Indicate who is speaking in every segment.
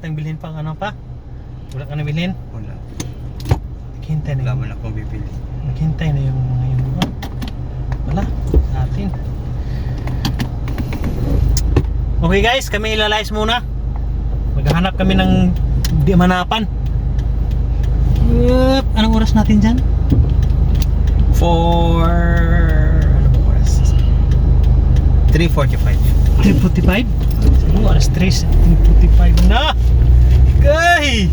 Speaker 1: tayong bilhin pang ano pa? Wala ka na bilhin?
Speaker 2: Wala.
Speaker 1: Naghintay na
Speaker 2: Wala
Speaker 1: yung,
Speaker 2: man akong bibili.
Speaker 1: naghintay na yung mga yun. Oh, Wala, sa atin. Okay guys, kami ilalayas muna. Maghahanap kami ng di manapan. Yup, anong oras natin dyan?
Speaker 2: For... Ano ba oras? 3.45.
Speaker 1: 3.45? Siguro alas 3, 3.45 na! Kay!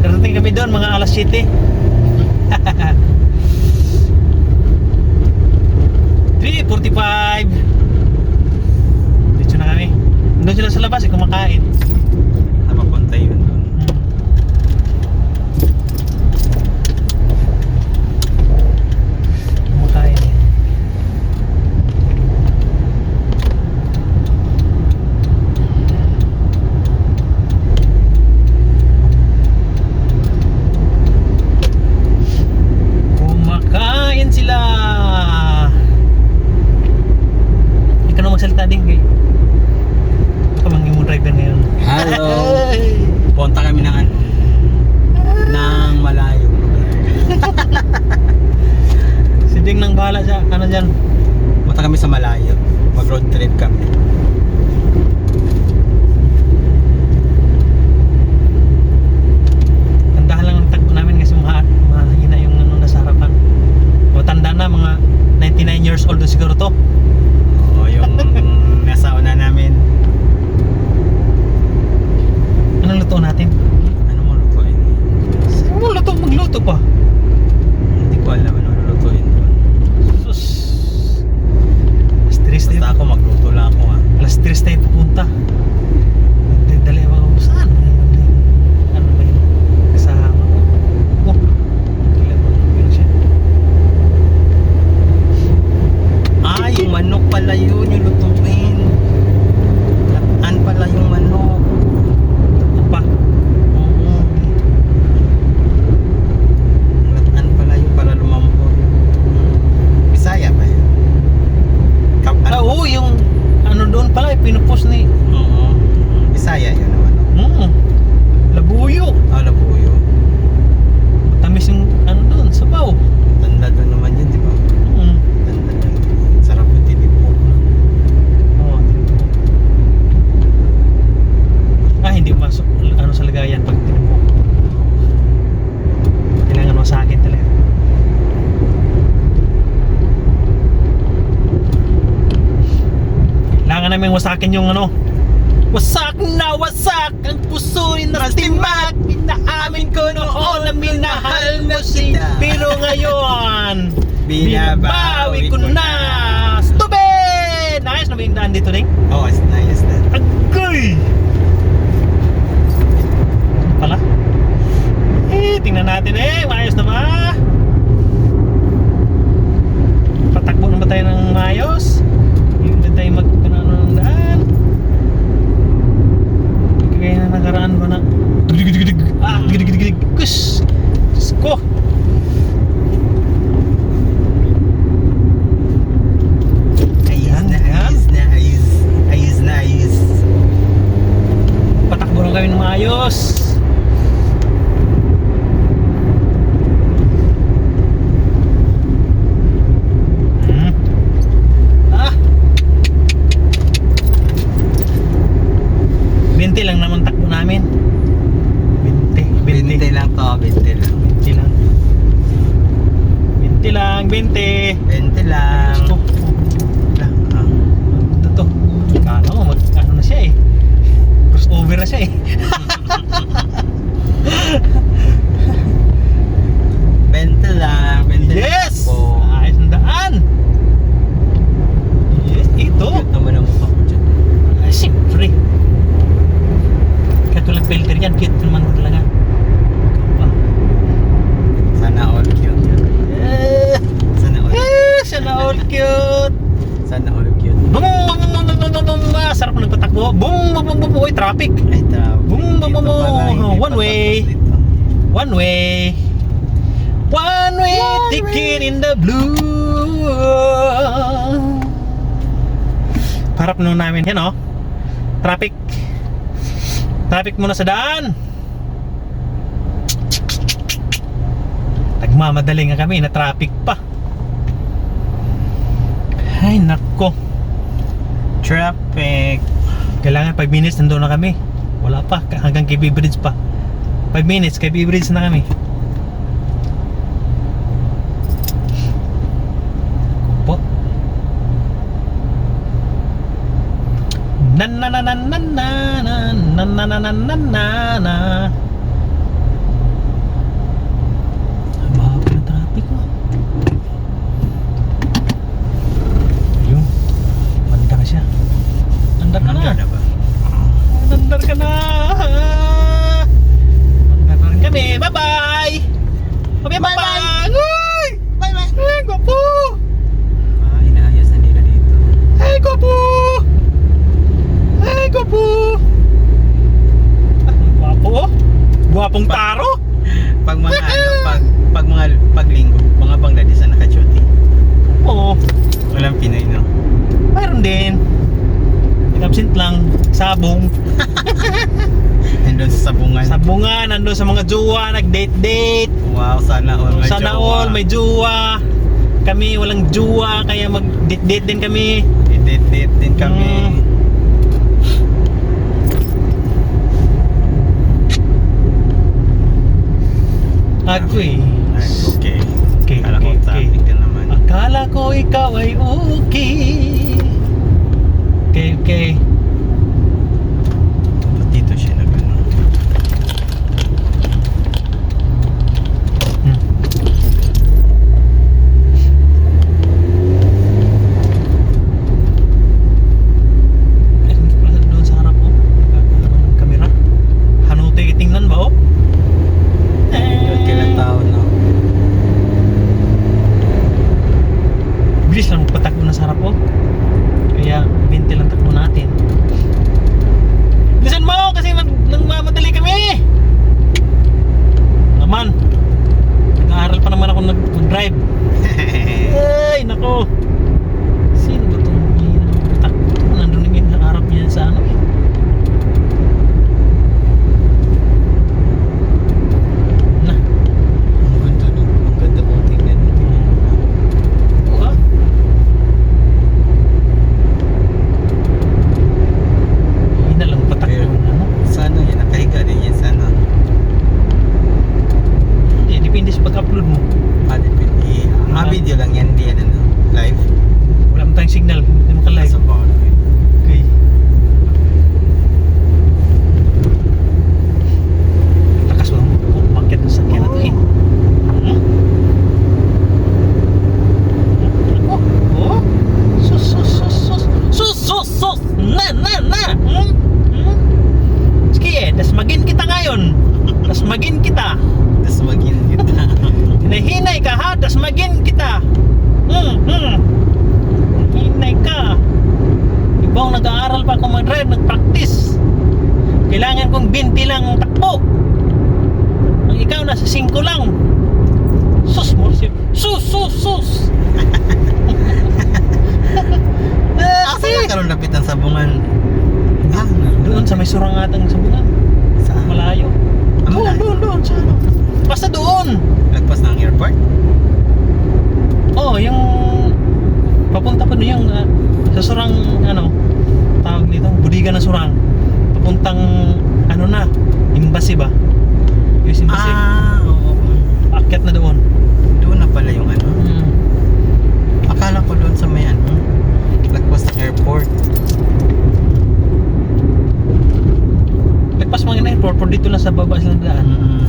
Speaker 1: Darating kami doon mga alas 7. 3.45 Dito na kami. Doon sila sa labas eh, kumakain.
Speaker 2: Napapunta yun doon.
Speaker 1: Kumakain eh. Kumakain sila. Hindi ka na magsalita din kay. Ikaw mang imong driver ngayon.
Speaker 2: Hello!
Speaker 1: Ay!
Speaker 2: Punta kami ng ano? Ng malayo.
Speaker 1: Si Ding nang ano dyan.
Speaker 2: Punta kami sa malayo. Mag road trip kami.
Speaker 1: Tandahan lang ang takbo namin kasi maha, mahina yung ano nasa harapan. Matanda na mga 99 years old siguro to.
Speaker 2: Oo, yung nasa una namin.
Speaker 1: Anong luto natin?
Speaker 2: Ano mo lutuin?
Speaker 1: Saan mo luto? Magluto pa.
Speaker 2: Hindi ko alam ano lulutuin doon.
Speaker 1: Sus. Alas 3
Speaker 2: Basta
Speaker 1: tayo.
Speaker 2: ako magluto lang ako ah.
Speaker 1: Alas 3 tayo pupunta. Dali ako saan? Ano ba yun? Kasama ko. Oh. Kailan ba? Yun siya.
Speaker 2: Ah, yung manok pala yun, yung lutuin. Lataan pala yung manok.
Speaker 1: Ano pa?
Speaker 2: Oo. Lataan pala yung para lumambot. Bisaya ba yun? Kap
Speaker 1: Ah, oo, yung ano doon pala, eh, pinupost ni
Speaker 2: Oo. Bisaya yun naman.
Speaker 1: Mm. Labuyo.
Speaker 2: Ah, labuyo.
Speaker 1: Tamis yung ano doon, sabaw.
Speaker 2: Tanda doon naman yun, di ba?
Speaker 1: Mm.
Speaker 2: Tanda doon. Sarap yung tinipog.
Speaker 1: Oo. Ah, hindi masok ano sa lagayan pag tinubok. Kailangan mo sa akin talaga. Namin wasakin yung ano. Wasak na wasak ang puso ni Nastimak Inaamin ko noon na minahal mo siya Pero ngayon Binabawi ko na Stupid! Nice na ba yung daan dito, Ding?
Speaker 2: Oh, it's nice that.
Speaker 1: Agoy! Pala? Eh, tingnan natin eh. Maayos na ba? Patakbo na ba tayo ng maayos? Hindi na tayo magpanano ng daan. Kaya na nakaraan ba na? Digidigidig! Ah, digidigidig! Kus! Diyos ko!
Speaker 2: Ayos
Speaker 1: Yan,
Speaker 2: na,
Speaker 1: yan.
Speaker 2: ayos na, ayos. Ayos na, ayos.
Speaker 1: Patakbo lang kami ng maayos. Hmm. Ah. 20 lang naman takbo namin. 20, 20.
Speaker 2: 20 lang to, 20 lang.
Speaker 1: 20 lang. 20 lang, 20.
Speaker 2: 20 lang.
Speaker 1: Gusto.
Speaker 2: Ah.
Speaker 1: Ito to. Kala mo, mag, ano na siya eh. Crossover na siya eh.
Speaker 2: 20 lang, 20
Speaker 1: Yes!
Speaker 2: po.
Speaker 1: Ayos ang daan. Yes, ito.
Speaker 2: Cute naman ang mukha ko dyan.
Speaker 1: Ay, siyempre. Walang filter yan, cute naman talaga. Ikaw pa.
Speaker 2: Sana all cute.
Speaker 1: Eh,
Speaker 2: Sana all,
Speaker 1: eh, sana all cute.
Speaker 2: sana all cute.
Speaker 1: Bum, bum, bum, bum, bum, bum, bum, ah, Bum, bum, bum, bum, bum, Uy, traffic.
Speaker 2: Ay, traffic.
Speaker 1: Boom, boom, boom, boom. One way. One way. One way ticket in the blue. Harap nung namin yan oh. Traffic. Traffic muna sa daan. Nagmamadali nga kami, na traffic pa. Ay, nako.
Speaker 2: Traffic.
Speaker 1: Kailangan 5 minutes nandun na kami. Wala pa, hanggang KB Bridge pa. 5 minutes, KB Bridge na kami. Kupo. Na na na na na na na na na na na na na na Ang mahaba ng traffic mo. Ayun. Manda ka siya. Manda ka na.
Speaker 2: Maganda ba?
Speaker 1: Nandar ka na. Nandar kami. Bye-bye. Bye-bye. Bye-bye. Uy! Bye-bye. Ay, gwapo.
Speaker 2: Ah, inaayos na nila dito.
Speaker 1: Ay, gwapo. Ay, gwapo. Ah, Gwapo. oh. Gwapong taro.
Speaker 2: Pag mga ano, pag, pag mga paglinggo, mga Bangladesh na naka-duty.
Speaker 1: Oo.
Speaker 2: Walang Pinoy, no?
Speaker 1: Mayroon din. Absent lang. Sabong.
Speaker 2: Nandun sa sabungan.
Speaker 1: Sabungan. Nandun sa mga jowa. Nag-date-date.
Speaker 2: wow, sana all may
Speaker 1: Sana
Speaker 2: jowa.
Speaker 1: all may jowa. Kami walang jowa. Kaya mag-date-date din kami.
Speaker 2: I-date-date din kami.
Speaker 1: Mm. Agoy.
Speaker 2: Ay, okay.
Speaker 1: Okay,
Speaker 2: Kala ko
Speaker 1: okay, okay.
Speaker 2: traffic ka naman.
Speaker 1: Akala ko ikaw ay okay. Okay, okay. Doon sa
Speaker 2: sabungan. Saan?
Speaker 1: Malayo.
Speaker 2: Ah,
Speaker 1: Doon,
Speaker 2: malayo.
Speaker 1: doon, doon. Sa ano? Basta doon.
Speaker 2: Lagpas ng airport?
Speaker 1: Oh, yung papunta pa doon yung ah, sa surang ano tawag nito, budiga ng surang. Papuntang ano na, embassy ba? Yung embassy.
Speaker 2: Ah, oo.
Speaker 1: Akyat na. Doon
Speaker 2: na pala yung ano.
Speaker 1: Hmm.
Speaker 2: Akala ko doon sa may ano. Lagpas ng airport.
Speaker 1: Pero dito lang sa baba silang daan.
Speaker 2: Mm.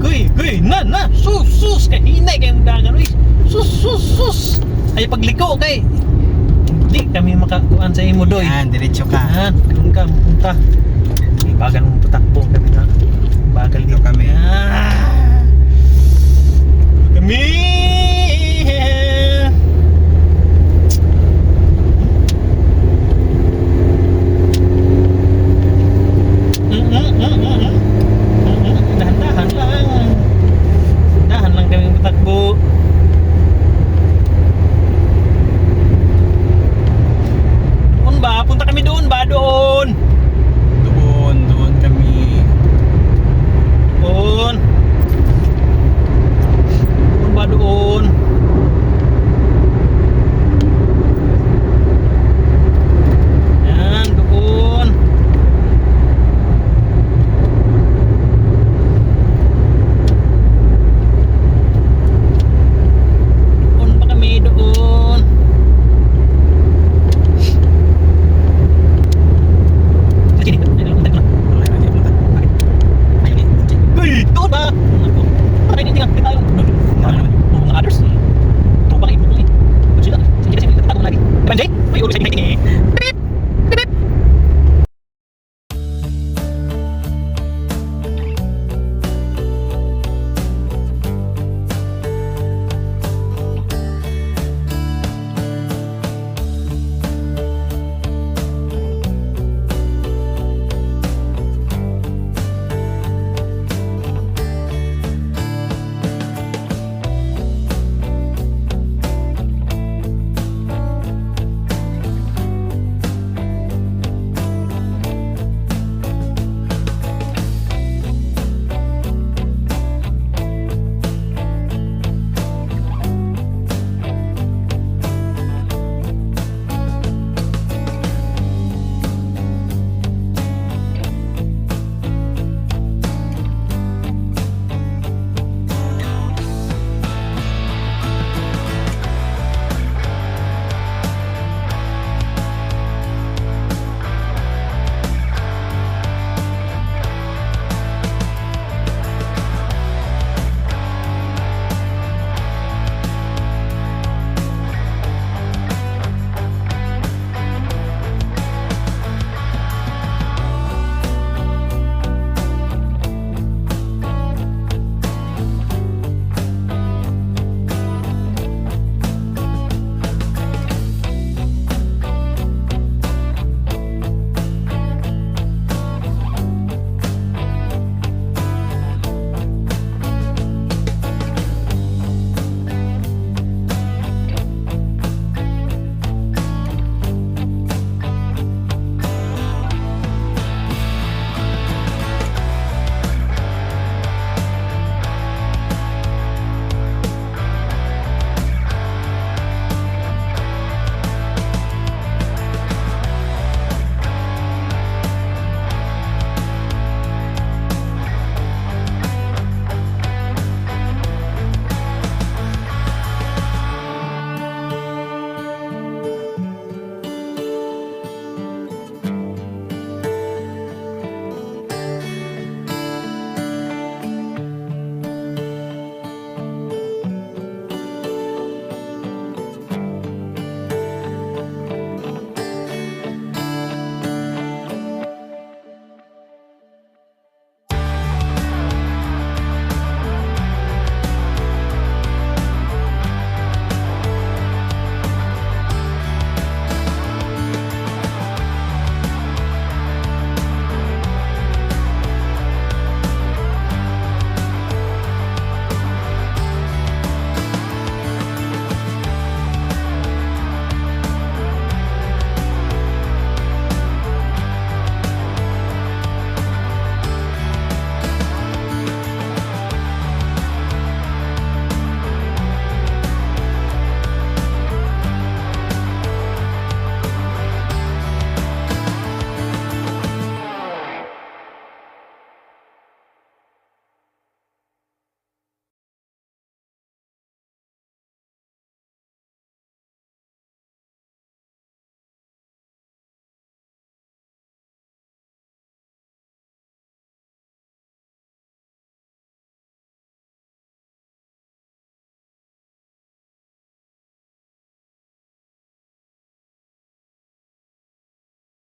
Speaker 1: Guy, guy, na, na, sus, sus, kayong dagan, uy. Sus, sus, sus. Ay pagliko, kay. Hindi kami makakuan sa imo, doy.
Speaker 2: Yan, diretso ka.
Speaker 1: Yan, doon ka, punta. Bagal mong patakbo kami na. Bagal
Speaker 2: Dito kami.
Speaker 1: Ah. Doon